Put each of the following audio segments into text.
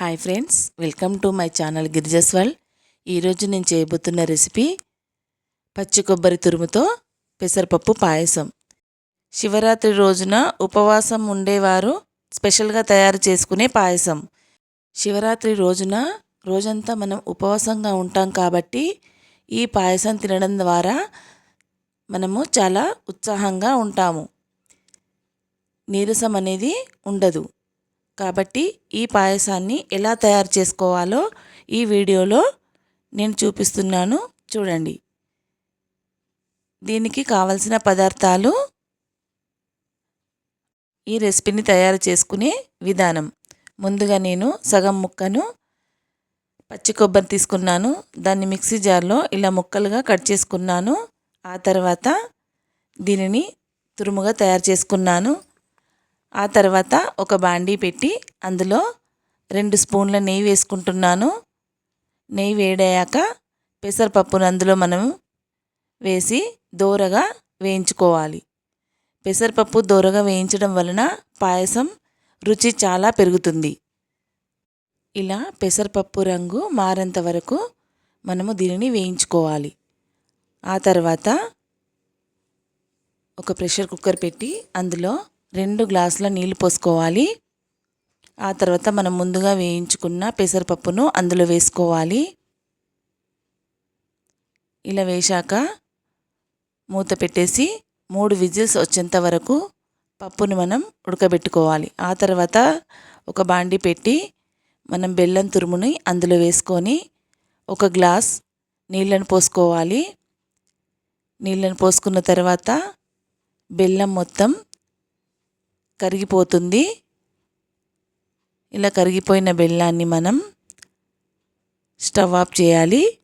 Hi friends welcome to my channel Girija's world ఈరోజు నేను చేయబోతున్న రెసిపీ పచ్చి కొబ్బరి తురుముతో పెసరపప్పు పాయసం. శివరాత్రి రోజున ఉపవాసం ఉండేవారు స్పెషల్గా తయారు చేసుకునే పాయసం. శివరాత్రి రోజున రోజంతా మనం ఉపవాసంగా ఉంటాం కాబట్టి ఈ పాయసం తినడం ద్వారా మనము చాలా ఉత్సాహంగా ఉంటాము. నీరసం అనేది ఉండదు. కాబట్టి ఈ పాయసాన్ని ఎలా తయారు చేసుకోవాలో ఈ వీడియోలో నేను చూపిస్తున్నాను. చూడండి. దీనికి కావలసిన పదార్థాలు ఈ రెసిపీని తయారు చేసుకునే విధానం. ముందుగా నేను సగం ముక్కను పచ్చి కొబ్బరి తీసుకున్నాను. దాన్ని మిక్సీ జార్లో ఇలా ముక్కలుగా కట్ చేసుకున్నాను. ఆ తర్వాత దీనిని తురుముగా తయారు చేసుకున్నాను. ఆ తర్వాత ఒక బాండీ పెట్టి అందులో రెండు స్పూన్ల నెయ్యి వేసుకుంటున్నాను. నెయ్యి వేడయ్యాక పెసరపప్పును అందులో మనం వేసి దోరగా వేయించుకోవాలి. పెసరపప్పు దోరగా వేయించడం వలన పాయసం రుచి చాలా పెరుగుతుంది. ఇలా పెసరపప్పు రంగు మారేంత వరకు మనము దీనిని వేయించుకోవాలి. ఆ తర్వాత ఒక ప్రెషర్ కుక్కర్ పెట్టి అందులో రెండు గ్లాసుల నీళ్ళు పోసుకోవాలి. ఆ తర్వాత మనం ముందుగా వేయించుకున్న పెసరపప్పును అందులో వేసుకోవాలి. ఇలా వేశాక మూత పెట్టేసి మూడు విజిల్స్ వచ్చేంత వరకు పప్పుని మనం ఉడకబెట్టుకోవాలి. ఆ తర్వాత ఒక బాండి పెట్టి మనం బెల్లం తురుముని అందులో వేసుకొని ఒక గ్లాస్ నీళ్ళను పోసుకోవాలి. నీళ్ళను పోసుకున్న తర్వాత బెల్లం మొత్తం కరిగిపోతుంది. ఇలా కరిగిపోయిన బెల్లాన్ని మనం స్టవ్ ఆఫ్ చేయాలి.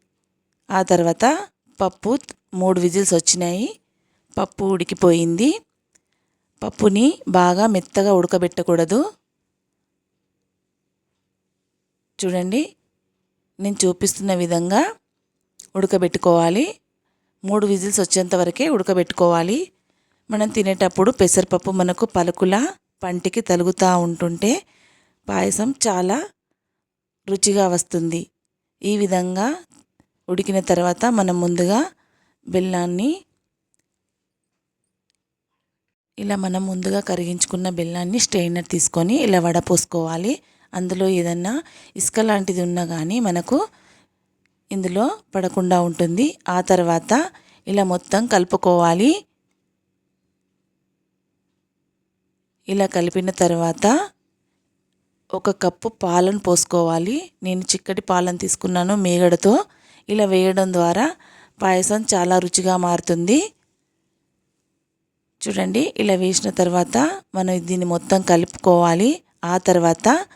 ఆ తర్వాత పప్పు మూడు విజిల్స్ వచ్చినాయి. పప్పు ఉడికిపోయింది. పప్పుని బాగా మెత్తగా ఉడకబెట్టకూడదు. చూడండి నేను చూపిస్తున్న విధంగా ఉడకబెట్టుకోవాలి. మూడు విజిల్స్ వచ్చేంత వరకే ఉడకబెట్టుకోవాలి. మనం తినేటప్పుడు పెసరపప్పు మనకు పలుకుల పంటికి తలుగుతూ ఉంటుంటే పాయసం చాలా రుచిగా వస్తుంది. ఈ విధంగా ఉడికిన తర్వాత మనం ముందుగా బెల్లాన్ని ఇలా మనం ముందుగా కరిగించుకున్న బెల్లాన్ని స్ట్రెయినర్ తీసుకొని ఇలా వడపోసుకోవాలి అందులో ఏదన్నా ఇసుక లాంటిది ఉన్నా కానీ మనకు ఇందులో పడకుండా ఉంటుంది. ఆ తర్వాత ఇలా మొత్తం కలుపుకోవాలి. ఇలా కలిపిన తర్వాత ఒక కప్పు పాలను పోసుకోవాలి. నేను చిక్కటి పాలను తీసుకున్నాను మేగడతో. ఇలా వేయడం ద్వారా పాయసం చాలా రుచిగా మారుతుంది. చూడండి ఇలా వేసిన తర్వాత మనం దీన్ని మొత్తం కలుపుకోవాలి. ఆ తర్వాత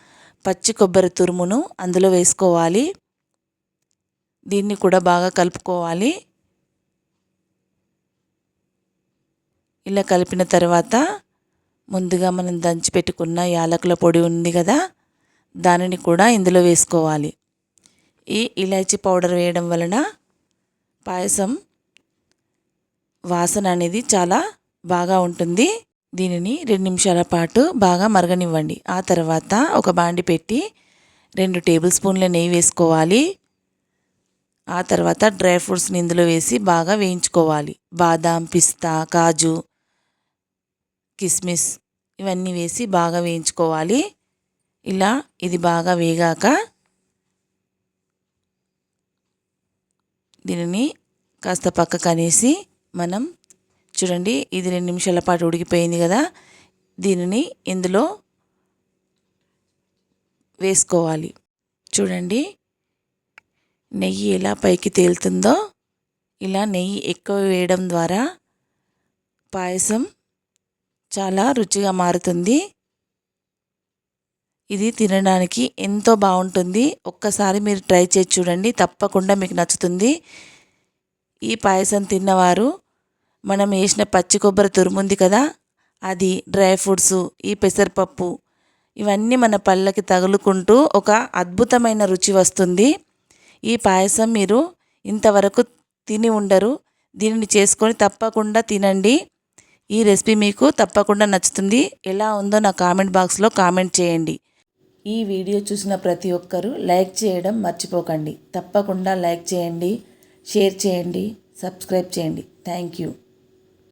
పచ్చి కొబ్బరి తురుమును అందులో వేసుకోవాలి. దీన్ని కూడా బాగా కలుపుకోవాలి. ఇలా కలిపిన తర్వాత ముందుగా మనం దంచి పెట్టుకున్న యాలకుల పొడి ఉంది కదా దానిని కూడా ఇందులో వేసుకోవాలి. ఈ ఇలాచీ పౌడర్ వేయడం వలన పాయసం వాసన అనేది చాలా బాగా ఉంటుంది. దీనిని రెండు నిమిషాల పాటు బాగా మరగనివ్వండి. ఆ తర్వాత ఒక బాండి పెట్టి రెండు టేబుల్ స్పూన్ల నెయ్యి వేసుకోవాలి. ఆ తర్వాత డ్రై ఫ్రూట్స్ని ఇందులో వేసి బాగా వేయించుకోవాలి. బాదాం పిస్తా కాజు కిస్మిస్ ఇవన్నీ వేసి బాగా వేయించుకోవాలి. ఇలా ఇది బాగా వేగాక దీనిని కాస్త పక్కకు అనేసి మనం చూడండి ఇది రెండు నిమిషాల పాటు ఉడికిపోయింది కదా దీనిని ఇందులో వేసుకోవాలి. చూడండి నెయ్యి ఎలా పైకి తేలుతుందో ఇలా నెయ్యి ఎక్కువ వేయడం ద్వారా పాయసం చాలా రుచిగా మారుతుంది. ఇది తినడానికి ఎంతో బాగుంటుంది. ఒక్కసారి మీరు ట్రై చేసి చూడండి. తప్పకుండా మీకు నచ్చుతుంది. ఈ పాయసం తిన్నవారు మనం వేసిన పచ్చి కొబ్బరి తురుముంది కదా అది డ్రై ఫ్రూట్స్ ఈ పెసరపప్పు ఇవన్నీ మన పళ్ళకి తగులుకుంటూ ఒక అద్భుతమైన రుచి వస్తుంది. ఈ పాయసం మీరు ఇంతవరకు తిని ఉండరు. దీనిని చేసుకొని తప్పకుండా తినండి. ఈ రెసిపీ మీకు తప్పకుండా నచ్చుతుంది. ఎలా ఉందో నా కామెంట్ బాక్స్లో కామెంట్ చేయండి. ఈ వీడియో చూసిన ప్రతి ఒక్కరూ లైక్ చేయడం మర్చిపోకండి. తప్పకుండా లైక్ చేయండి షేర్ చేయండి సబ్స్క్రైబ్ చేయండి. Thank you.